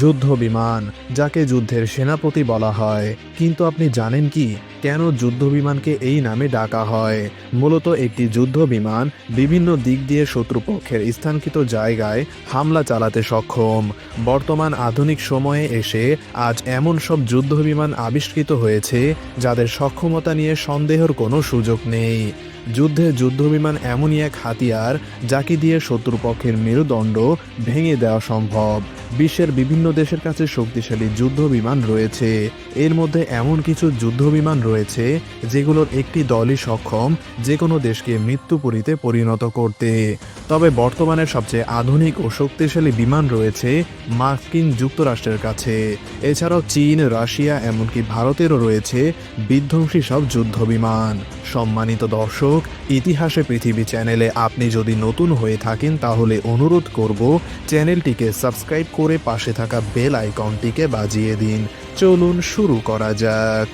যুদ্ধ বিমান যাকে যুদ্ধের সেনাপতি বলা হয়। কিন্তু আপনি জানেন কি? কেন যুদ্ধ বিমানকে এই নামে ডাকা হয়? মূলত একটি যুদ্ধ বিমান বিভিন্ন দিক দিয়ে শত্রুপক্ষের স্থানকৃত জায়গায় হামলা চালাতে সক্ষম। বর্তমান আধুনিক সময়ে এসে আজ এমন সব যুদ্ধ বিমান আবিষ্কৃত হয়েছে, যাদের সক্ষমতা নিয়ে সন্দেহের কোনো সুযোগ নেই। যুদ্ধে যুদ্ধবিমান এমনই এক হাতিয়ার, যাকে দিয়ে শত্রুপক্ষের মেরুদণ্ড ভেঙে দেওয়া সম্ভব। বিশ্বের বিভিন্ন দেশের কাছে শক্তিশালী যুদ্ধ বিমান রয়েছে। এর মধ্যে এমন কিছু যুদ্ধ বিমান রয়েছে, যেগুলোর একটি দলই সক্ষম যে কোনো দেশকে মৃত্যুপুরীতে পরিণত করতে। তবে বর্তমানে সবচেয়ে আধুনিক ও শক্তিশালী বিমান রয়েছে মার্কিন যুক্তরাষ্ট্রের কাছে। এছাড়াও চীন, রাশিয়া, এমনকি ভারতেরও রয়েছে বিধ্বংসী সব যুদ্ধ বিমান। সম্মানিত দর্শক, ইতিহাসে পৃথিবী চ্যানেলে আপনি যদি নতুন হয়ে থাকেন, তাহলে অনুরোধ করব চ্যানেলটিকে সাবস্ক্রাইব করে পাশে থাকা বেল আইকনটিকে বাজিয়ে দিন। চলুন শুরু করা যাক।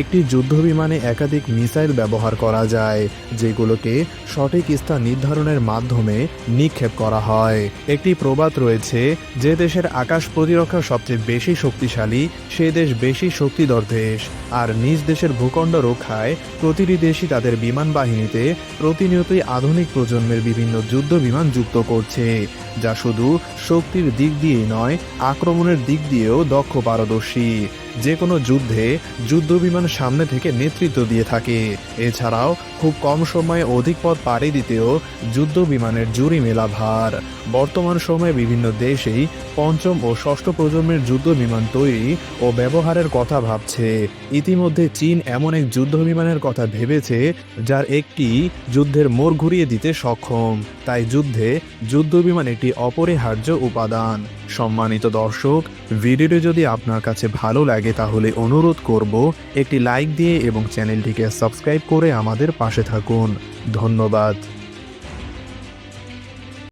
একটি যুদ্ধবিমানে একাধিক মিসাইল ব্যবহার করা যায়, যেগুলোকে সঠিক স্থান নির্ধারণের মাধ্যমে নিক্ষেপ করা হয়। একটি প্রবাদ রয়েছে যে দেশের আকাশ প্রতিরক্ষা সবচেয়ে বেশি শক্তিশালী, সে দেশ বেশি শক্তিধর দেশ। আর নিজ দেশের ভূখণ্ড রক্ষায় প্রতিটি দেশই তাদের বিমান বাহিনীতে প্রতিনিয়তই আধুনিক প্রজন্মের বিভিন্ন যুদ্ধ বিমান যুক্ত করছে। যা শুধু শক্তির দিক দিয়েই নয়, আক্রমণের দিক দিয়েও দক্ষ পারদর্শী। যে কোনো যুদ্ধে যুদ্ধ বিমান সামনে থেকে নেতৃত্ব দিয়ে থাকে। এছাড়াও খুব কম সময়ে অধিক পথ পাড়ি দিতেও যুদ্ধ বিমানের জুরি মেলা ভার। বর্তমান সময়ে বিভিন্ন দেশেই পঞ্চম ও ষষ্ঠ প্রজন্মের যুদ্ধ বিমান তৈরি ও ব্যবহারের কথা ভাবছে। ইতিমধ্যে চীন এমন এক যুদ্ধ বিমানের কথা ভেবেছে, যার একটি যুদ্ধের মোড় ঘুরিয়ে দিতে সক্ষম। তাই যুদ্ধে যুদ্ধ বিমান একটি অপরিহার্য উপাদান। সম্মানিত দর্শক, ভিডিওটি যদি আপনার কাছে ভালো লাগে তাহলে অনুরোধ করব একটি লাইক দিয়ে এবং চ্যানেলটিকে সাবস্ক্রাইব করে আমাদের পাশে থাকুন। ধন্যবাদ।